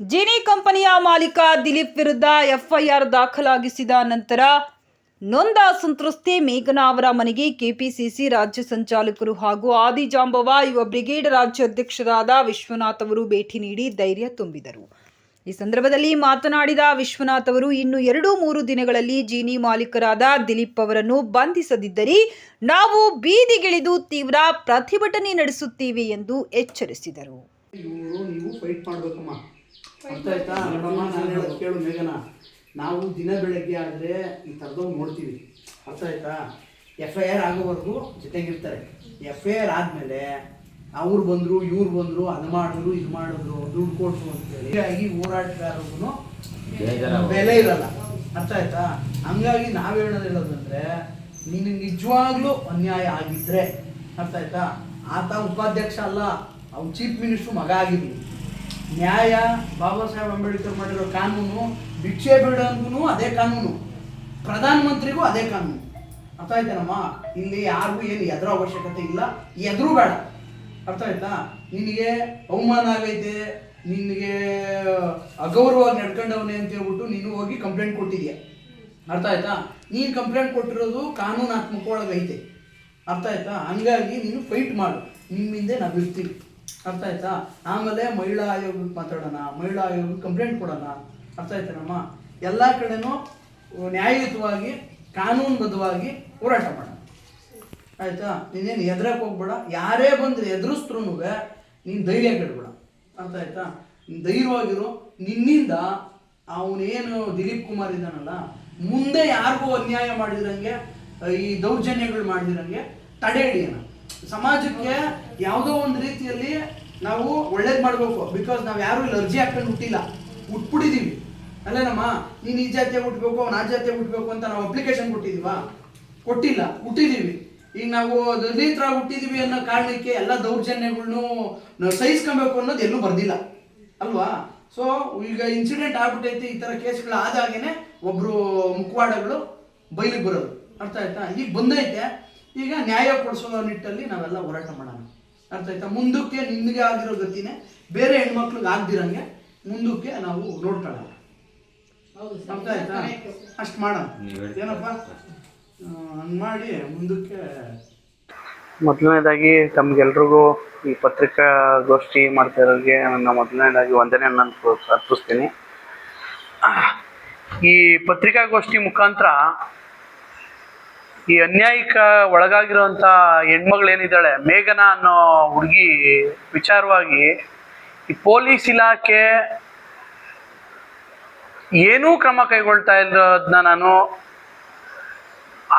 ಜಿನಿ ಕಂಪನಿಯ ಮಾಲೀಕ ದಿಲೀಪ್ ವಿರುದ್ಧ ಎಫ್ಐಆರ್ ದಾಖಲಾಗಿಸಿದ ನಂತರ ನೊಂದ ಸಂತ್ರಸ್ತೆ ಮೇಘನಾ ಅವರ ಮನೆಗೆ ಕೆಪಿಸಿಸಿ ರಾಜ್ಯ ಸಂಚಾಲಕರು ಹಾಗೂ ಆದಿಜಾಂಬವ ಯುವ ಬ್ರಿಗೇಡ್ ರಾಜ್ಯಾಧ್ಯಕ್ಷರಾದ ವಿಶ್ವನಾಥ್ ಅವರು ಭೇಟಿ ನೀಡಿ ಧೈರ್ಯ ತುಂಬಿದರು. ಈ ಸಂದರ್ಭದಲ್ಲಿ ಮಾತನಾಡಿದ ವಿಶ್ವನಾಥ್ ಅವರು, ಇನ್ನು ಎರಡು ಮೂರು ದಿನಗಳಲ್ಲಿ ಜೀನಿ ಮಾಲೀಕರಾದ ದಿಲೀಪ್ ಅವರನ್ನು ಬಂಧಿಸದಿದ್ದರೆ ನಾವು ಬೀದಿಗಿಳಿದು ತೀವ್ರ ಪ್ರತಿಭಟನೆ ನಡೆಸುತ್ತೀವಿ ಎಂದು ಎಚ್ಚರಿಸಿದರು. ಅರ್ಥ ಆಯ್ತಾ? ನೋಡಮ್ಮ ನಾನು ಹೇಳೋದು ಕೇಳು ಮೇಘನ. ನಾವು ದಿನ ಬೆಳಗ್ಗೆ ಆದರೆ ಈ ಥರದವ್ರು ನೋಡ್ತೀವಿ. ಅರ್ಥ ಆಯ್ತಾ? ಎಫ್ ಐ ಆರ್ ಆಗೋವರೆಗೂ ಜೊತೆಗಿರ್ತಾರೆ. ಎಫ್ ಐ ಆರ್ ಆದಮೇಲೆ ಅವ್ರು ಬಂದರು ಇವ್ರು ಬಂದರು ಅದು ಮಾಡಿದ್ರು ಇದು ಮಾಡಿದ್ರು ದುಡ್ಡು ಕೊಟ್ಟರು ಅಂತೇಳಿ ಹೀಗಾಗಿ ಹೋರಾಟಗಾರರಿಗೂ ಬೆಲೆ ಇರಲ್ಲ. ಅರ್ಥ ಆಯ್ತಾ? ಹಂಗಾಗಿ ನಾವು ಹೇಳೋದು ಹೇಳೋದಂದ್ರೆ ನಿನಗೆ ನಿಜವಾಗ್ಲೂ ಅನ್ಯಾಯ ಆಗಿದ್ರೆ. ಅರ್ಥ ಆಯ್ತಾ? ಆತ ಉಪಾಧ್ಯಕ್ಷ ಅಲ್ಲ ಅವ್ನು ಚೀಫ್ ಮಿನಿಸ್ಟ್ರು ಮಗ ಆಗಿರ್ಲಿ ನ್ಯಾಯ, ಬಾಬಾ ಸಾಹೇಬ್ ಅಂಬೇಡ್ಕರ್ ಮಾಡಿರೋ ಕಾನೂನು, ಭಿಕ್ಷೆ ಬಿಡೋನ್ಗೂ ಅದೇ ಕಾನೂನು. ಪ್ರಧಾನಮಂತ್ರಿಗೂ ಅದೇ ಕಾನೂನು. ಅರ್ಥ ಆಯ್ತೇನಮ್ಮ? ಇಲ್ಲಿ ಯಾರಿಗೂ ಏನು ಎದುರು ಅವಶ್ಯಕತೆ ಇಲ್ಲ. ಎದುರು ಬೇಡ. ಅರ್ಥ ಆಯ್ತಾ? ನಿನಗೆ ಅವಮಾನ ಆಗೈತೆ, ನಿನಗೆ ಅಗೌರವವಾಗಿ ನಡ್ಕೊಂಡವನೇ ಅಂತ ಹೇಳ್ಬಿಟ್ಟು ನೀನು ಹೋಗಿ ಕಂಪ್ಲೇಂಟ್ ಕೊಟ್ಟಿದ್ಯಾ? ಅರ್ಥ ಆಯ್ತಾ? ನೀನು ಕಂಪ್ಲೇಂಟ್ ಕೊಟ್ಟಿರೋದು ಕಾನೂನಾತ್ಮಕವಾಗಿ ಅರ್ಥ ಆಯ್ತಾ? ಹಂಗಾಗಿ ನೀನು ಫೈಟ್ ಮಾಡು. ನಿಮ್ಮಿಂದೆ ನಾವು ಇರ್ತೀವಿ ಅರ್ಥ ಆಯ್ತಾ? ಆಮೇಲೆ ಮಹಿಳಾ ಆಯೋಗಕ್ಕೆ ಮಾತಾಡೋಣ. ಮಹಿಳಾ ಆಯೋಗಕ್ಕೆ ಕಂಪ್ಲೇಂಟ್ ಕೊಡೋಣ. ಅರ್ಥ ಆಯ್ತಾನಮ್ಮ ಎಲ್ಲ ಕಡೆನೂ ನ್ಯಾಯಯುತವಾಗಿ, ಕಾನೂನುಬದ್ಧವಾಗಿ ಹೋರಾಟ ಮಾಡೋಣ. ಆಯ್ತಾ? ನೀನೇನು ಎದ್ರಕ್ಕೆ ಹೋಗ್ಬೇಡ. ಯಾರೇ ಬಂದ್ರೆ ಎದುರಿಸ್ತ್ರೂ ನೀನು ಧೈರ್ಯ ಕೆಡಬೇಡ. ಅರ್ಥ ಆಯ್ತಾ? ಧೈರ್ಯವಾಗಿರು. ನಿನ್ನಿಂದ ಅವನೇನು ದಿಲೀಪ್ ಕುಮಾರ್ ಇದ್ದಾನಲ್ಲ, ಮುಂದೆ ಯಾರಿಗೂ ಅನ್ಯಾಯ ಮಾಡಿದ್ರಂಗೆ, ಈ ದೌರ್ಜನ್ಯಗಳು ಮಾಡಿದಿರಂಗೆ ತಡೆ ಹಿಡಿಯೋಣ. ಸಮಾಜಕ್ಕೆ ಯಾವುದೋ ಒಂದು ರೀತಿಯಲ್ಲಿ ನಾವು ಒಳ್ಳೇದು ಮಾಡಬೇಕು. ಬಿಕಾಸ್ ನಾವು ಯಾರು ಇಲ್ಲಿ ಅರ್ಜಿ ಹಾಕೊಂಡು ಹುಟ್ಟಿಲ್ಲ. ಹುಟ್ಬಿಟ್ಟಿದ್ದೀವಿ ಅಲ್ಲೇನಮ್ಮ ನೀನು ಈ ಜಾತಿಯಾಗಿ ಹುಟ್ಟಬೇಕು ಅವ್ನು ಆ ಜಾತಿಯಾಗಿ ಹುಟ್ಟಬೇಕು ಅಂತ ನಾವು ಅಪ್ಲಿಕೇಶನ್ ಕೊಟ್ಟಿದ್ದೀವಾ ಕೊಟ್ಟಿಲ್ಲ. ಹುಟ್ಟಿದ್ದೀವಿ ಈಗ ನಾವು ದಲಿತರಾಗಿ ಹುಟ್ಟಿದೀವಿ ಅನ್ನೋ ಕಾರಣಕ್ಕೆ ಎಲ್ಲ ದೌರ್ಜನ್ಯಗಳ್ನು ನಾವು ಸಹಿಸ್ಕೊಬೇಕು ಅನ್ನೋದು ಎಲ್ಲೂ ಬರ್ದಿಲ್ಲ. ಅಲ್ವಾ? ಸೊ ಈಗ ಇನ್ಸಿಡೆಂಟ್ ಆಗ್ಬಿಟ್ಟೈತಿ, ಈ ಥರ ಕೇಸ್ಗಳು ಆದಾಗೇನೆ ಒಬ್ರು ಮುಖವಾಡಗಳು ಬಯಲಿಗೆ ಬರೋದು. ಅರ್ಥ ಆಯ್ತಾ? ಈಗ ಬಂದೈತೆ. ಈಗ ನ್ಯಾಯ ಕೊಡಿಸೋ ನಿಟ್ಟಲ್ಲಿ ನಾವೆಲ್ಲ ಹೋರಾಟ ಮಾಡೋಣ. ಅರ್ಥ ಆಯ್ತಾ ಮುಂದಕ್ಕೆ ನಿಮಗೆ ಆಗಿರೋ ಗತಿನೇ ಬೇರೆ ಹೆಣ್ಮಕ್ಳಿಗೆ ಆಗ್ದಿರಂಗೆ ಮುಂದಕ್ಕೆ ನಾವು ನೋಡ್ಕೊಳ್ಳೋಣ ಅರ್ಥ ಆಯ್ತಾ? ಅಷ್ಟು ಮಾಡೋಣ. ಏನಪ್ಪ? ಹಂಗೆ ಮಾಡಿ ಮುಂದಕ್ಕೆ ಮೊದಲನೇದಾಗಿ ತಮ್ಗೆಲ್ರಿಗೂ ಈ ಪತ್ರಿಕಾಗೋಷ್ಠಿ ಮಾಡ್ತಾ ಇರೋರಿಗೆ ನನ್ನ ಮೊದಲನೇದಾಗಿ ವಂದನೆ ನಾನು ಅರ್ಪಿಸ್ತೀನಿ. ಈ ಪತ್ರಿಕಾಗೋಷ್ಠಿ ಮುಖಾಂತರ ಈ ಅನ್ಯಾಯಕ ಒಳಗಾಗಿರುವಂಥ ಹೆಣ್ಮಗಳೇನಿದ್ದಾಳೆ, ಮೇಘನಾ ಅನ್ನೋ ಹುಡುಗಿ ವಿಚಾರವಾಗಿ ಈ ಪೊಲೀಸ್ ಇಲಾಖೆ ಏನೂ ಕ್ರಮ ಕೈಗೊಳ್ತಾ ಇರೋದನ್ನ ನಾನು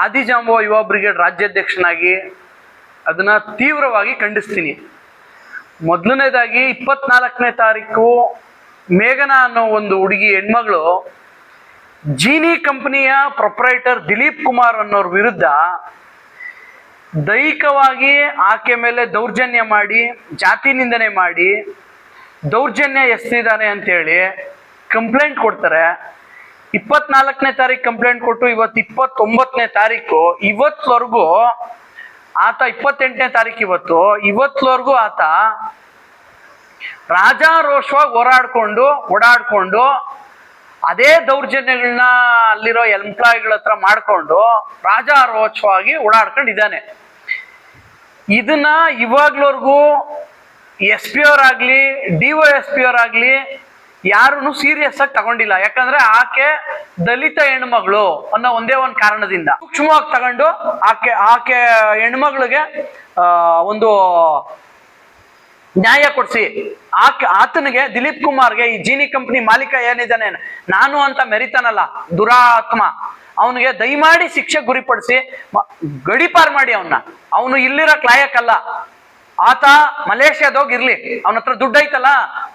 ಆದಿಜಾಂಬವ ಯುವ ಬ್ರಿಗೇಡ್ ರಾಜ್ಯಾಧ್ಯಕ್ಷನಾಗಿ ಅದನ್ನ ತೀವ್ರವಾಗಿ ಖಂಡಿಸ್ತೀನಿ. ಮೊದಲನೇದಾಗಿ ಇಪ್ಪತ್ನಾಲ್ಕನೇ ತಾರೀಕು ಮೇಘನಾ ಅನ್ನೋ ಒಂದು ಹುಡುಗಿ ಹೆಣ್ಮಗಳು ಜೀನಿ ಕಂಪನಿಯ ಪ್ರೊಪ್ರೈಟರ್ ದಿಲೀಪ್ ಕುಮಾರ್ ಅನ್ನೋರ್ ವಿರುದ್ಧ ದೈಹಿಕವಾಗಿ ಆಕೆ ಮೇಲೆ ದೌರ್ಜನ್ಯ ಮಾಡಿ, ಜಾತಿ ನಿಂದನೆ ಮಾಡಿ, ದೌರ್ಜನ್ಯ ಎಸ್ತಿದ್ದಾನೆ ಅಂತೇಳಿ ಕಂಪ್ಲೇಂಟ್ ಕೊಡ್ತಾರೆ. ಇಪ್ಪತ್ನಾಲ್ಕನೇ ತಾರೀಕು ಕಂಪ್ಲೇಂಟ್ ಕೊಟ್ಟು ಇವತ್ತು ಇಪ್ಪತ್ತೊಂಬತ್ತನೇ ತಾರೀಕು ಇವತ್ವರೆಗೂ ಆತ ಇಪ್ಪತ್ತೆಂಟನೇ ತಾರೀಕು ಇವತ್ತು ಇವತ್ವರೆಗೂ ಆತ ರಾಜಾರೋಷವಾಗಿ ಹೋರಾಡ್ಕೊಂಡು, ಓಡಾಡ್ಕೊಂಡು ಅದೇ ದೌರ್ಜನ್ಯಗಳನ್ನ ಅಲ್ಲಿರೋ ಎಂಪ್ಲಾಯಿಗಳ ಹತ್ರ ಮಾಡ್ಕೊಂಡು ರಾಜಾರೋಚವಾಗಿ ಓಡಾಡ್ಕೊಂಡಿದ್ದಾನೆ. ಇದನ್ನ ಇವಾಗ್ಲವರೆಗೂ ಎಸ್ ಪಿ ಅವರಾಗ್ಲಿ, ಡಿ ಒ ಎಸ್ ಪಿ ಅವರಾಗ್ಲಿ ಯಾರನ್ನು ಸೀರಿಯಸ್ ಆಗಿ ತಗೊಂಡಿಲ್ಲ. ಯಾಕಂದ್ರೆ ಆಕೆ ದಲಿತ ಹೆಣ್ಮಗಳು ಅನ್ನೋ ಒಂದೇ ಒಂದು ಕಾರಣದಿಂದ. ಸೂಕ್ಷ್ಮವಾಗಿ ತಗೊಂಡು ಆಕೆ ಆಕೆ ಹೆಣ್ಮಗಳಿಗೆ ಒಂದು ನ್ಯಾಯ ಕೊಡ್ಸಿ. ಆ ಆತನಿಗೆ ದಿಲೀಪ್ ಕುಮಾರ್ಗೆ ಈ ಜೀನಿ ಕಂಪ್ನಿ ಮಾಲೀಕ ಏನಿದ್ದಾನೆ ನಾನು ಅಂತ ಮೆರಿತಾನಲ್ಲ, ದುರಾತ್ಮ. ಅವನಿಗೆ ದಯಮಾಡಿ ಶಿಕ್ಷೆ ಗುರಿಪಡಿಸಿ ಗಡಿಪಾರ್ ಮಾಡಿ ಅವನ್ನ ಅವನು ಇಲ್ಲಿರೋ ಕ್ಲಾಯಕ್ಕಲ್ಲ ಆತ ಮಲೇಷ್ಯಾದ ಇರ್ಲಿ. ಅವನ ಹತ್ರ ದುಡ್ಡು ಐತಲ್ಲ?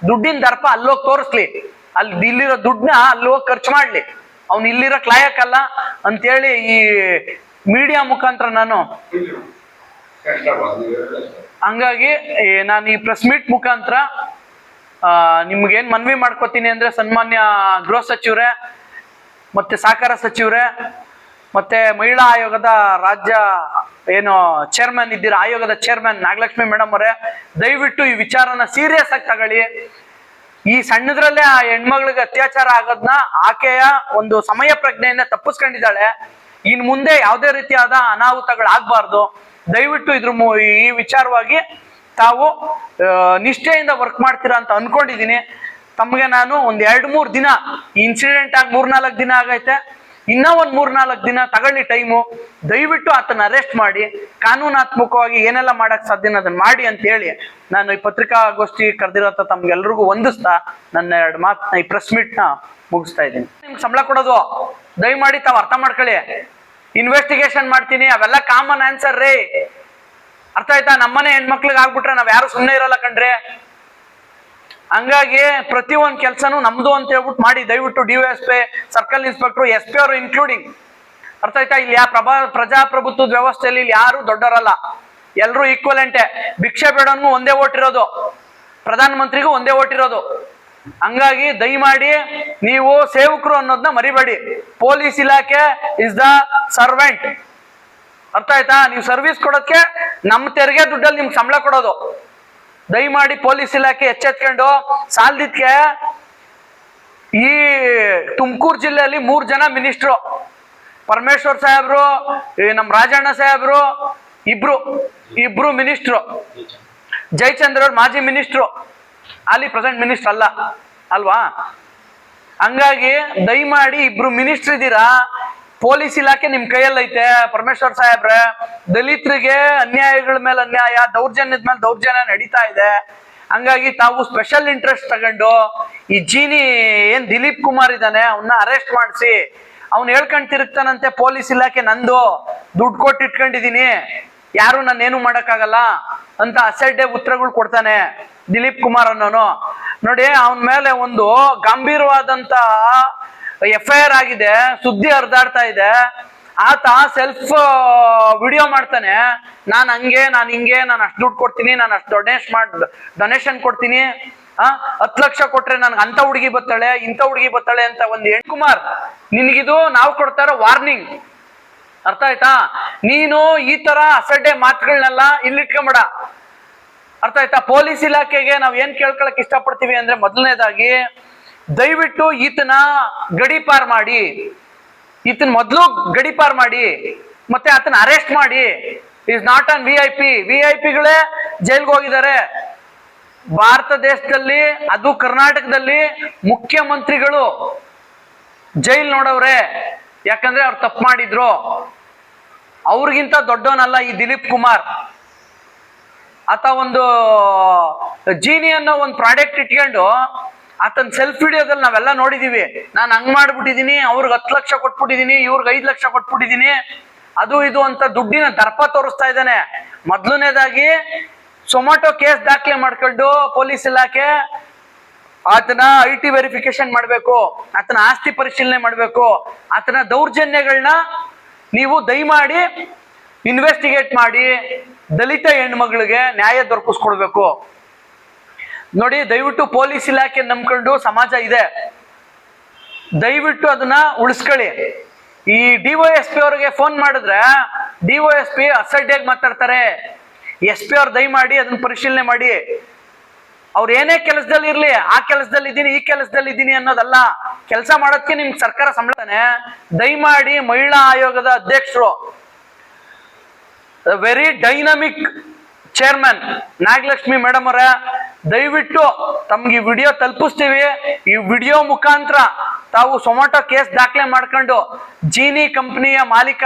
ದುಡ್ಡಿನ ದರ್ಪ ಅಲ್ಲೋಗಿ ತೋರಿಸ್ಲಿ. ಅಲ್ಲಿ ಇಲ್ಲಿರೋ ದುಡ್ಡನ್ನ ಅಲ್ಲಿ ಹೋಗಿ ಖರ್ಚು ಮಾಡ್ಲಿ. ಅವ್ನು ಇಲ್ಲಿರೋ ಕ್ಲಾಯಕ್ಕಲ್ಲ ಅಂತೇಳಿ ಈ ಮೀಡಿಯಾ ಮುಖಾಂತರ ನಾನು ಹಂಗಾಗಿ ನಾನು ಈ ಪ್ರೆಸ್ ಮೀಟ್ ಮುಖಾಂತರ ನಿಮ್ಗೇನ್ ಮನವಿ ಮಾಡ್ಕೋತೀನಿ ಅಂದ್ರೆ ಸನ್ಮಾನ್ಯ ಗೃಹ ಸಚಿವರೇ, ಮತ್ತೆ ಸಹಕಾರ ಸಚಿವರೇ, ಮತ್ತೆ ಮಹಿಳಾ ಆಯೋಗದ ರಾಜ್ಯ, ಏನು ಚೇರ್ಮನ್ ಇದ್ದೀರಾ, ಆಯೋಗದ ಚೇರ್ಮನ್ ನಾಗಲಕ್ಷ್ಮಿ ಮೇಡಮ್ ಅವರೇ, ದಯವಿಟ್ಟು ಈ ವಿಚಾರನ ಸೀರಿಯಸ್ ಆಗಿ ತಗೊಳ್ಳಿ. ಈ ಸಣ್ಣದ್ರಲ್ಲೇ ಆ ಹೆಣ್ಮಗಳಿಗೆ ಅತ್ಯಾಚಾರ ಆಗೋದನ್ನ ಆಕೆಯ ಒಂದು ಸಮಯ ಪ್ರಜ್ಞೆಯಿಂದ ತಪ್ಪಿಸ್ಕೊಂಡಿದ್ದಾಳೆ. ಇನ್ ಮುಂದೆ ಯಾವುದೇ ರೀತಿಯಾದ ಅನಾಹುತಗಳಾಗಬಾರ್ದು. ದಯವಿಟ್ಟು ಇದ್ರ ಈ ವಿಚಾರವಾಗಿ ತಾವು ನಿಷ್ಠೆಯಿಂದ ವರ್ಕ್ ಮಾಡ್ತೀರಾ ಅಂತ ಅನ್ಕೊಂಡಿದೀನಿ. ತಮಗೆ ನಾನು ಒಂದ್ ಎರಡ್ ಮೂರ್ ದಿನ ಇನ್ಸಿಡೆಂಟ್ ಆಗಿ ಮೂರ್ನಾಲ್ಕು ದಿನ ಆಗೈತೆ. ಇನ್ನ ಒಂದ್ ಮೂರ್ನಾಲ್ಕು ದಿನ ತಗೊಳ್ಳಿ ಟೈಮು ದಯವಿಟ್ಟು ಆತನ ಅರೆಸ್ಟ್ ಮಾಡಿ, ಕಾನೂನಾತ್ಮಕವಾಗಿ ಏನೆಲ್ಲ ಮಾಡಕ್ ಸಾಧ್ಯನ ಅದನ್ನ ಮಾಡಿ ಅಂತ ಹೇಳಿ ನಾನು ಈ ಪತ್ರಿಕಾಗೋಷ್ಠಿ ಕರೆದಿರೋಂಥ ತಮ್ಗೆಲ್ರಿಗೂ ಹೊಂದಿಸ್ತಾ ನನ್ನ ಎರಡು ಮಾತನ್ನ ಈ ಪ್ರೆಸ್ ಮೀಟ್ನ ಮುಗಿಸ್ತಾ ಇದ್ದೀನಿ. ನಿಮ್ಗೆ ಸಂಬಳ ಕೊಡೋದು, ದಯಮಾಡಿ ತಾವು ಅರ್ಥ ಮಾಡ್ಕೊಳ್ಳಿ. ಇನ್ವೆಸ್ಟಿಗೇಷನ್ ಮಾಡ್ತೀನಿ, ಅವೆಲ್ಲ ಕಾಮನ್ ಆನ್ಸರ್ ರೀ. ಅರ್ಥ ಆಯ್ತಾ? ನಮ್ಮನೆ ಹೆಣ್ಮಕ್ಳಿಗೆ ಆಗ್ಬಿಟ್ರೆ ನಾವ್ ಯಾರು ಸುಮ್ಮನೆ ಇರಲ್ಲ ಕಣ್ರಿ. ಹಂಗಾಗಿ ಪ್ರತಿ ಒಂದ್ ಕೆಲ್ಸನೂ ನಮ್ದು ಅಂತ ಹೇಳ್ಬಿಟ್ಟು ಮಾಡಿ, ದಯವಿಟ್ಟು D S P circle inspector S P ಅವರು ಇನ್ಕ್ಲೂಡಿಂಗ್ ಅರ್ಥ ಆಯ್ತಾ? ಇಲ್ಲಿ ಯಾ ಪ್ರಭಾ, ಪ್ರಜಾಪ್ರಭುತ್ವದ ವ್ಯವಸ್ಥೆಯಲ್ಲಿ ಇಲ್ಲಿ ಯಾರು ದೊಡ್ಡವರಲ್ಲ. ಎಲ್ರು ಈಕ್ವಲೆಂಟೆ ಭಿಕ್ಷೆ ಬೇಡೋನ್ಗೂ ಒಂದೇ ಓಟ್ ಇರೋದು. ಪ್ರಧಾನ ಮಂತ್ರಿಗೂ ಒಂದೇ ಓಟ್ ಇರೋದು. ಹಂಗಾಗಿ ದಯಮಾಡಿ ನೀವು ಸೇವಕರು ಅನ್ನೋದನ್ನ ಮರಿಬೇಡಿ. ಪೊಲೀಸ್ ಇಲಾಖೆ ಇಸ್ ದ ಸರ್ವೆಂಟ್ ಅರ್ಥ ಆಯ್ತಾ? ನೀವು ಸರ್ವಿಸ್ ಕೊಡೋಕೆ ನಮ್ಮ ತೆರಿಗೆ ದುಡ್ಡಲ್ಲಿ ನಿಮ್ಗೆ ಸಂಬಳ ಕೊಡೋದು. ದಯಮಾಡಿ ಪೊಲೀಸ್ ಇಲಾಖೆ ಎಚ್ಚೆತ್ಕೊಂಡು ಸಾಲ್ದಿದ್ಕೆ ಈ ತುಮಕೂರು ಜಿಲ್ಲೆಯಲ್ಲಿ ಮೂರ್ ಜನ ಮಿನಿಸ್ಟ್ರು ಪರಮೇಶ್ವರ್ ಸಾಹೇಬ್ರು ನಮ್ಮ ರಾಜಣ್ಣ ಸಾಹೇಬ್ರು, ಇಬ್ರು ಇಬ್ರು ಮಿನಿಸ್ಟ್ರು ಜಯಚಂದ್ರ ಅವ್ರು ಮಾಜಿ ಮಿನಿಸ್ಟ್ರು ಅಲ್ಲಿ ಪ್ರೆಸೆಂಟ್ ಮಿನಿಸ್ಟರ್ ಅಲ್ಲ. ಅಲ್ವಾ? ಹಂಗಾಗಿ ದಯಮಾಡಿ ಇಬ್ರು ಮಿನಿಸ್ಟರ್ ಇದ್ದೀರಾ? ಪೊಲೀಸ್ ಇಲಾಖೆ ನಿಮ್ ಕೈಯಲ್ಲೈತೆ. ಪರಮೇಶ್ವರ್ ಸಾಹೇಬ್ರೆ, ದಲಿತರಿಗೆ ಅನ್ಯಾಯಗಳ ಮೇಲೆ ಅನ್ಯಾಯ, ದೌರ್ಜನ್ಯದ ಮೇಲೆ ದೌರ್ಜನ್ಯ ನಡೀತಾ ಇದೆ. ಹಂಗಾಗಿ ತಾವು ಸ್ಪೆಷಲ್ ಇಂಟ್ರೆಸ್ಟ್ ತಗೊಂಡು ಈ ಜೀನಿ ಏನ್ ದಿಲೀಪ್ ಕುಮಾರ್ ಇದ್ದಾನೆ ಅವನ್ನ ಅರೆಸ್ಟ್ ಮಾಡಿಸಿ. ಅವ್ನು ಹೇಳ್ಕೊಂಡ್ ತಿರುಗ್ತಾನಂತೆ ಪೊಲೀಸ್ ಇಲಾಖೆ ನಂದು. ದುಡ್ಡು ಕೊಟ್ಟು ಇಟ್ಕೊಂಡಿದೀನಿ ಯಾರು ನಾನೇನು ಮಾಡೋಕ್ಕಾಗಲ್ಲ ಅಂತ ಅಸಡ್ಡೆ ಉತ್ತರಗಳು ಕೊಡ್ತಾನೆ. ದಿಲೀಪ್ ಕುಮಾರ್ ಅನ್ನೋನು. ನೋಡಿ, ಅವನ ಮೇಲೆ ಒಂದು ಗಂಭೀರವಾದಂತ ಎಫ್ ಐ ಆರ್ ಆಗಿದೆ, ಸುದ್ದಿ ಹರಿದಾಡ್ತಾ ಇದೆ. ಆತ ಸೆಲ್ಫ್ ವಿಡಿಯೋ ಮಾಡ್ತಾನೆ. ನಾನ್ ಹಂಗೆ, ನಾನ್ ಹಿಂಗೆ, ನಾನು ಅಷ್ಟು ದುಡ್ಡು ಕೊಡ್ತೀನಿ, ನಾನು ಅಷ್ಟು ಡೊನೇಷ್ ಮಾಡ್ ಡೊನೇಷನ್ ಕೊಡ್ತೀನಿ. ಆ, ಹತ್ತು ಲಕ್ಷ ಕೊಟ್ರೆ ನನ್ಗೆ ಅಂತ ಹುಡುಗಿ ಬತ್ತಾಳೆ ಇಂಥ ಹುಡುಗಿ ಬತ್ತಾಳೆ ಅಂತ ಒಂದು ಹೆಣ್ ಕುಮಾರ್, ನಿನಗಿದು ನಾವು ಕೊಡ್ತಾ ವಾರ್ನಿಂಗ್ ಅರ್ಥ ಆಯ್ತಾ? ನೀನು ಈ ತರ ಅಸಡ್ಡೆ ಮಾತುಗಳನ್ನೆಲ್ಲ ಇಲ್ಲಿಟ್ಕೊಂಬೇಡ. ಅರ್ಥ ಆಯ್ತಾ? ಪೊಲೀಸ್ ಇಲಾಖೆಗೆ ನಾವ್ ಏನ್ ಕೇಳ್ಕೊಳಕ್ ಇಷ್ಟಪಡ್ತೀವಿ ಅಂದ್ರೆ ಮೊದಲನೇದಾಗಿ ದಯವಿಟ್ಟು ಈತನ ಗಡಿಪಾರ್ ಮಾಡಿ. ಈತನ ಮೊದಲು ಗಡಿಪಾರ್ ಮಾಡಿ. ಮತ್ತೆ ಆತನ ಅರೆಸ್ಟ್ ಮಾಡಿ. Is not on V I P V I ಪಿಗಳೇ ಜೈಲ್ಗೆ ಹೋಗಿದ್ದಾರೆ. ಭಾರತ ದೇಶದಲ್ಲಿ, ಅದು ಕರ್ನಾಟಕದಲ್ಲಿ ಮುಖ್ಯಮಂತ್ರಿಗಳು ಜೈಲ್ ನೋಡವ್ರೆ. ಯಾಕಂದ್ರೆ ಅವ್ರು ತಪ್ಪು ಮಾಡಿದ್ರು. ಅವ್ರಿಗಿಂತ ದೊಡ್ಡವನಲ್ಲ ಈ ದಿಲೀಪ್ ಕುಮಾರ್. ಆತ ಒಂದು ಜೀನಿ ಅನ್ನೋ ಒಂದು ಪ್ರಾಡಕ್ಟ್ ಇಟ್ಕೊಂಡು ಆತನ ಸೆಲ್ಫ್ ವಿಡಿಯೋದಲ್ಲಿ ನಾವೆಲ್ಲ ನೋಡಿದೀವಿ. ನಾನು ಹಂಗ್ ಮಾಡ್ಬಿಟ್ಟಿದೀನಿ, ಅವ್ರಿಗೆ ಹತ್ತು ಲಕ್ಷ ಕೊಟ್ಬಿಟ್ಟಿದೀನಿ, ಇವ್ರಿಗೆ ಐದು ಲಕ್ಷ ಕೊಟ್ಬಿಟ್ಟಿದೀನಿ. ಅದು ಇದು ಅಂತ ದುಡ್ಡಿನ ದರ್ಪ ತೋರಿಸ್ತಾ ಇದ್ದಾನೆ. ಮೊದಲನೇದಾಗಿ ಸೊಮಾಟೊ ಕೇಸ್ ದಾಖಲೆ ಮಾಡ್ಕೊಂಡು ಪೊಲೀಸ್ ಇಲಾಖೆ ಆತನ ಐ ಟಿ ವೆರಿಫಿಕೇಶನ್ ಮಾಡಬೇಕು, ಆತನ ಆಸ್ತಿ ಪರಿಶೀಲನೆ ಮಾಡಬೇಕು, ಆತನ ದೌರ್ಜನ್ಯಗಳನ್ನ ನೀವು ದಯಮಾಡಿ ಇನ್ವೆಸ್ಟಿಗೇಟ್ ಮಾಡಿ ದಲಿತ ಹೆಣ್ಮಗಳಿಗೆ ನ್ಯಾಯ ದೊರಕಿಸ್ಕೊಡ್ಬೇಕು. ನೋಡಿ, ದಯವಿಟ್ಟು ಪೊಲೀಸ್ ಇಲಾಖೆ ನಂಬ್ಕೊಂಡು ಸಮಾಜ ಇದೆ. ದಯವಿಟ್ಟು ಅದನ್ನ ಉಳಿಸ್ಕೊಳ್ಳಿ. ಈ ಡಿಒಎಸ್ಪಿ ಅವ್ರಿಗೆ ಫೋನ್ ಮಾಡಿದ್ರೆ ಡಿಒಎಸ್ಪಿ ಅಸಡ್ಡೆಯಾಗಿ ಮಾತಾಡ್ತಾರೆ. ಎಸ್ ಪಿ ಅವ್ರು ದಯಮಾಡಿ ಅದನ್ನ ಪರಿಶೀಲನೆ ಮಾಡಿ. ಅವ್ರು ಏನೇ ಕೆಲಸದಲ್ಲಿ ಇರ್ಲಿ, ಆ ಕೆಲಸದಲ್ಲಿ ಇದ್ದೀನಿ, ಈ ಕೆಲಸದಲ್ಲಿ ಇದ್ದೀನಿ ಅನ್ನೋದಲ್ಲ. ಕೆಲಸ ಮಾಡೋದಕ್ಕೆ ನಿಮ್ಗೆ ಸರ್ಕಾರ ಸಂಬಳನೆ. ದಯಮಾಡಿ ಮಹಿಳಾ ಆಯೋಗದ ಅಧ್ಯಕ್ಷರು very dynamic chairman Nagalakshmi madam ಅವರ, ದಯವಿಟ್ಟು ತಮ್ಗೆ ಈ ವಿಡಿಯೋ ತಲುಪಿಸ್ತೀವಿ. ಈ ವಿಡಿಯೋ ಮುಖಾಂತರ ತಾವು ಸೊಮಾಟೊ ಕೇಸ್ ದಾಖಲೆ ಮಾಡ್ಕೊಂಡು ಜೀನಿ ಕಂಪನಿಯ ಮಾಲೀಕ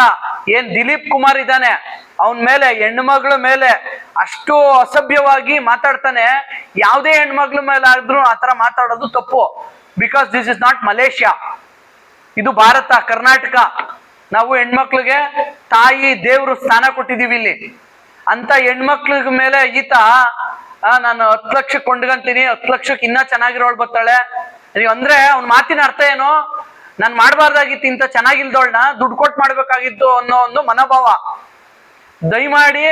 ಏನ್ ದಿಲೀಪ್ ಕುಮಾರ್ ಇದ್ದಾನೆ, ಅವನ ಮೇಲೆ ಹೆಣ್ಮಗಳ ಮೇಲೆ ಅಷ್ಟು ಅಸಭ್ಯವಾಗಿ ಮಾತಾಡ್ತಾನೆ. ಯಾವುದೇ ಹೆಣ್ಮಗಳ ಮೇಲೆ ಆದ್ರೂ ಆತರ ಮಾತಾಡೋದು ತಪ್ಪು. Because this is not Malaysia ಇದು ಭಾರತ, ಕರ್ನಾಟಕ. ನಾವು ಹೆಣ್ಮಕ್ಳಿಗೆ ತಾಯಿ ದೇವ್ರು ಸ್ಥಾನ ಕೊಟ್ಟಿದೀವಿ ಇಲ್ಲಿ. ಅಂತ ಹೆಣ್ಮಕ್ಳ ಮೇಲೆ ಈತ ನಾನು ಹತ್ತು ಲಕ್ಷ ಕೊಂಡ್ಕಂತೀನಿ, ಹತ್ತು ಲಕ್ಷಕ್ಕೆ ಇನ್ನ ಚೆನ್ನಾಗಿರೋಳ್ ಬರ್ತಾಳೆ. ನೀವು ಅಂದ್ರೆ ಅವ್ನ ಮಾತಿನ ಅರ್ಥ ಏನು? ನಾನು ಮಾಡಬಾರ್ದಾಗಿತ್ತು ಇಂಥ ಚೆನ್ನಾಗಿಲ್ದೋಳ್ನ, ದುಡ್ಡು ಕೊಟ್ಟು ಮಾಡ್ಬೇಕಾಗಿತ್ತು ಅನ್ನೋ ಒಂದು ಮನೋಭಾವ. ದಯಮಾಡಿ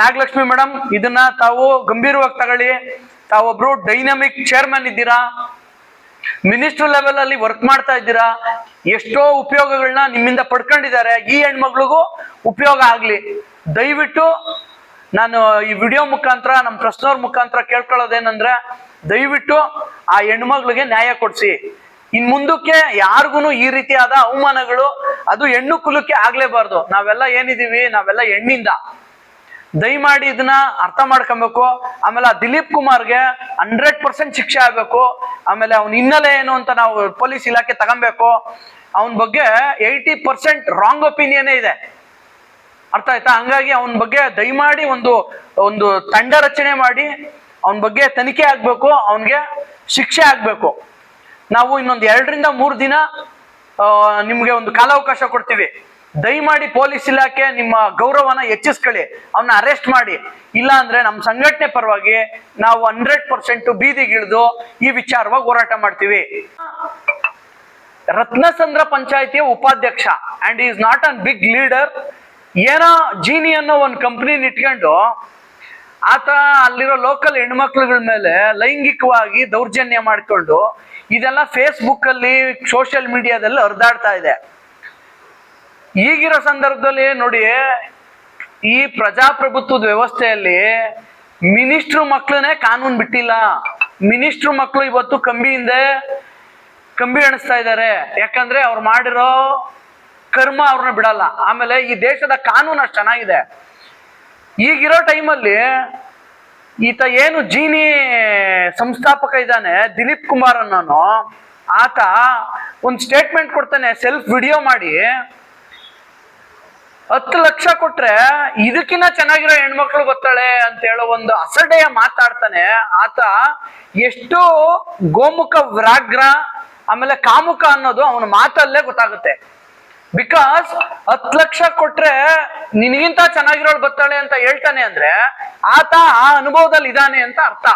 ನಾಗಲಕ್ಷ್ಮಿ ಮೇಡಮ್ ಇದನ್ನ ತಾವು ಗಂಭೀರವಾಗಿ ತಗೊಳ್ಳಿ. ತಾವೊಬ್ರು ಡೈನಮಿಕ್ ಚೇರ್ಮನ್ ಇದ್ದೀರಾ? ಮಿನಿಸ್ಟರ್ ಲೆವೆಲ್ ಅಲ್ಲಿ ವರ್ಕ್ ಮಾಡ್ತಾ ಇದ್ದೀರಾ? ಎಷ್ಟೋ ಉಪಯೋಗಗಳನ್ನ ನಿಮ್ಮಿಂದ ಪಡ್ಕೊಂಡಿದ್ದಾರೆ. ಈ ಹೆಣ್ಮಕ್ಳಿಗೂ ಉಪಯೋಗ ಆಗ್ಲಿ. ದಯವಿಟ್ಟು ನಾನು ಈ ವಿಡಿಯೋ ಮುಖಾಂತರ ನಮ್ಮ ಪ್ರಶ್ನವ್ರ ಮುಖಾಂತರ ಕೇಳ್ಕೊಳ್ಳೋದೇನಂದ್ರೆ, ದಯವಿಟ್ಟು ಆ ಹೆಣ್ಮಕ್ಳಿಗೆ ನ್ಯಾಯ ಕೊಡ್ಸಿ. ಇನ್ ಮುಂದಕ್ಕೆ ಯಾರಿಗೂ ಈ ರೀತಿಯಾದ ಅವಮಾನಗಳು, ಅದು ಹೆಣ್ಣು ಕುಲಕ್ಕೆ ಆಗ್ಲೇಬಾರ್ದು. ನಾವೆಲ್ಲ ಏನಿದೀವಿ ನಾವೆಲ್ಲ ಹೆಣ್ಣಿಂದ. ದಯಮಾಡಿ ಇದನ್ನ ಅರ್ಥ ಮಾಡ್ಕೊಬೇಕು. ಆಮೇಲೆ ದಿಲೀಪ್ ಕುಮಾರ್ಗೆ ಹಂಡ್ರೆಡ್ ಪರ್ಸೆಂಟ್ ಶಿಕ್ಷೆ ಆಗ್ಬೇಕು. ಆಮೇಲೆ ಅವ್ನ ಹಿನ್ನೆಲೆ ಏನು ಅಂತ ನಾವು ಪೊಲೀಸ್ ಇಲಾಖೆ ತಗೊಬೇಕು. ಅವನ ಬಗ್ಗೆ ಏಯ್ಟಿ ಪರ್ಸೆಂಟ್ ರಾಂಗ್ ಒಪಿನಿಯನ್ ಇದೆ. ಅರ್ಥ ಆಯ್ತಾ? ಹಂಗಾಗಿ ಅವನ ಬಗ್ಗೆ ದಯಮಾಡಿ ಒಂದು ಒಂದು ತಂಡ ರಚನೆ ಮಾಡಿ, ಅವನ ಬಗ್ಗೆ ತನಿಖೆ ಆಗ್ಬೇಕು, ಅವನಿಗೆ ಶಿಕ್ಷೆ ಆಗ್ಬೇಕು. ನಾವು ಇನ್ನೊಂದು ಎರಡರಿಂದ ಮೂರು ದಿನ ನಿಮ್ಗೆ ಒಂದು ಕಾಲಾವಕಾಶ ಕೊಡ್ತೀವಿ. ದಯಮಾಡಿ ಪೊಲೀಸ್ ಇಲಾಖೆ ನಿಮ್ಮ ಗೌರವನ ಹೆಚ್ಚಿಸ್ಕೊಳ್ಳಿ. ಅವನ್ನ ಅರೆಸ್ಟ್ ಮಾಡಿ. ಇಲ್ಲ ಅಂದ್ರೆ ನಮ್ಮ ಸಂಘಟನೆ ಪರವಾಗಿ ನಾವು ಹಂಡ್ರೆಡ್ ಪರ್ಸೆಂಟ್ ಬೀದಿಗಿಳಿದು ಈ ವಿಚಾರವಾಗಿ ಹೋರಾಟ ಮಾಡ್ತೀವಿ. ರತ್ನಸಂದ್ರ ಪಂಚಾಯತಿಯ ಉಪಾಧ್ಯಕ್ಷ and is not an big leader ಏನೋ ಜೀನಿ ಅನ್ನೋ ಒಂದು ಕಂಪ್ನಿನ ಇಟ್ಕೊಂಡು ಆತ ಅಲ್ಲಿರೋ ಲೋಕಲ್ ಹೆಣ್ಮಕ್ಳುಗಳ ಮೇಲೆ ಲೈಂಗಿಕವಾಗಿ ದೌರ್ಜನ್ಯ ಮಾಡ್ಕೊಂಡು ಇದೆಲ್ಲ ಫೇಸ್ಬುಕ್ ಅಲ್ಲಿ ಸೋಷಿಯಲ್ ಮೀಡಿಯಾದಲ್ಲಿ ಹರಿದಾಡ್ತಾ ಇದೆ. ಈಗಿರೋ ಸಂದರ್ಭದಲ್ಲಿ ನೋಡಿ, ಈ ಪ್ರಜಾಪ್ರಭುತ್ವದ ವ್ಯವಸ್ಥೆಯಲ್ಲಿ ಮಿನಿಸ್ಟ್ರು ಮಕ್ಕಳನ್ನೇ ಕಾನೂನು ಬಿಟ್ಟಿಲ್ಲ. ಮಿನಿಸ್ಟ್ರು ಮಕ್ಕಳು ಇವತ್ತು ಕಂಬಿ ಹಿಂದೆ ಕಂಬಿ ಎಣಿಸ್ತಾ ಇದ್ದಾರೆ. ಯಾಕಂದ್ರೆ ಅವ್ರು ಮಾಡಿರೋ ಕರ್ಮ ಅವ್ರನ್ನ ಬಿಡಲ್ಲ. ಆಮೇಲೆ ಈ ದೇಶದ ಕಾನೂನು ಅಷ್ಟು ಚೆನ್ನಾಗಿದೆ. ಈಗಿರೋ ಟೈಮಲ್ಲಿ ಈತ ಏನು ಜೀನಿ ಸಂಸ್ಥಾಪಕ ಇದ್ದಾನೆ, ದಿಲೀಪ್ ಕುಮಾರ್ ಅನ್ನೋನು ಆತ ಒಂದು ಸ್ಟೇಟ್ಮೆಂಟ್ ಕೊಡ್ತಾನೆ ಸೆಲ್ಫ್ ವಿಡಿಯೋ ಮಾಡಿ. ಹತ್ತು ಲಕ್ಷ ಕೊಟ್ರೆ ಇದಕ್ಕಿನ್ನ ಚೆನ್ನಾಗಿರೋ ಹೆಣ್ಮಕ್ಳು ಬರ್ತಾಳೆ ಅಂತ ಹೇಳೋ ಒಂದು ಅಸಡೆಯ ಮಾತಾಡ್ತಾನೆ ಆತ ಎಷ್ಟು ಗೋಮುಖ ವ್ರಾಗ್ರ, ಆಮೇಲೆ ಕಾಮುಖ ಅನ್ನೋದು ಅವನ ಮಾತಲ್ಲೇ ಗೊತ್ತಾಗುತ್ತೆ. ಬಿಕಾಸ್ ಹತ್ತು ಲಕ್ಷ ಕೊಟ್ರೆ ನಿನಗಿಂತ ಚೆನ್ನಾಗಿರೋಳು ಬರ್ತಾಳೆ ಅಂತ ಹೇಳ್ತಾನೆ ಅಂದ್ರೆ ಆತ ಆ ಅನುಭವದಲ್ಲಿ ಇದ್ದಾನೆ ಅಂತ ಅರ್ಥ.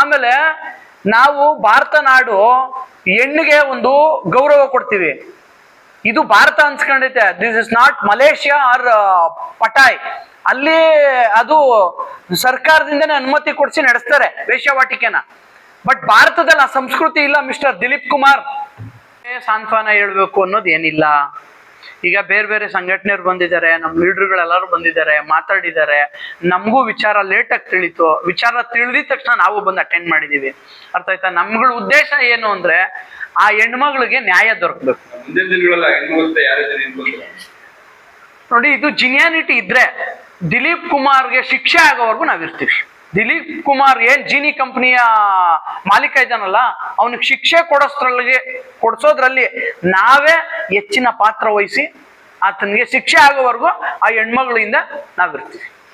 ಆಮೇಲೆ ನಾವು ಭಾರತ ನಾಡು ಹೆಣ್ಣಿಗೆ ಒಂದು ಗೌರವ ಕೊಡ್ತೀವಿ. ಇದು Bharat ಅನ್ಸ್ಕೊಂಡೈತೆ this is not Malaysia or Pattaya ಅಲ್ಲಿ ಅದು ಸರ್ಕಾರದಿಂದನೇ ಅನುಮತಿ ಕೊಡಿಸಿ ನಡೆಸ್ತಾರೆ ವೇಶ್ಯಾವಾಟಿಕೆನ ಬಟ್ ಭಾರತದಲ್ಲಿ ಆ ಸಂಸ್ಕೃತಿ ಇಲ್ಲ ಮಿಸ್ಟರ್ ದಿಲೀಪ್ ಕುಮಾರ್. ಸಾಂತ್ವನ ಹೇಳ್ಬೇಕು ಅನ್ನೋದು ಏನಿಲ್ಲ. ಈಗ ಬೇರೆ ಬೇರೆ ಸಂಘಟನೆಯವ್ರು ಬಂದಿದ್ದಾರೆ ನಮ್ಮ ಲೀಡರ್ಗಳೆಲ್ಲರೂ ಬಂದಿದ್ದಾರೆ ಮಾತಾಡಿದ್ದಾರೆ. ನಮಗೂ ವಿಚಾರ ಲೇಟಾಗಿ ತಿಳಿತು. ವಿಚಾರ ತಿಳಿದ ತಕ್ಷಣ ನಾವು ಬಂದು ಅಟೆಂಡ್ ಮಾಡಿದೀವಿ. ಅರ್ಥ ಆಯ್ತಾ? ನಮ್ಗಳ ಉದ್ದೇಶ ಏನು ಅಂದ್ರೆ ಆ ಹೆಣ್ಮಗಳಿಗೆ ನ್ಯಾಯ ದೊರಕಬೇಕು. ನೋಡಿ ಇದು ಜಿನಿಯಾನಿಟಿ ಇದ್ರೆ ದಿಲೀಪ್ ಕುಮಾರ್ಗೆ ಶಿಕ್ಷೆ ಆಗೋವರೆಗೂ ನಾವಿರ್ತೀವಿ. ದಿಲೀಪ್ ಕುಮಾರ್ ಏನ್ ಜೀನಿ ಕಂಪನಿಯ ಮಾಲೀಕ ಇದ್ದಾನಲ್ಲ, ಅವನಿಗೆ ಶಿಕ್ಷೆ ಕೊಡೋದ್ರಲ್ಲಿ ಕೊಡ್ಸೋದ್ರಲ್ಲಿ ನಾವೇ ಹೆಚ್ಚಿನ ಪಾತ್ರ ವಹಿಸಿ ಆತನಿಗೆ ಶಿಕ್ಷೆ ಆಗೋವರೆಗೂ ಆ ಹೆಣ್ಮಗಳಿಂದ ನಾವಿರ್ತೀವಿ.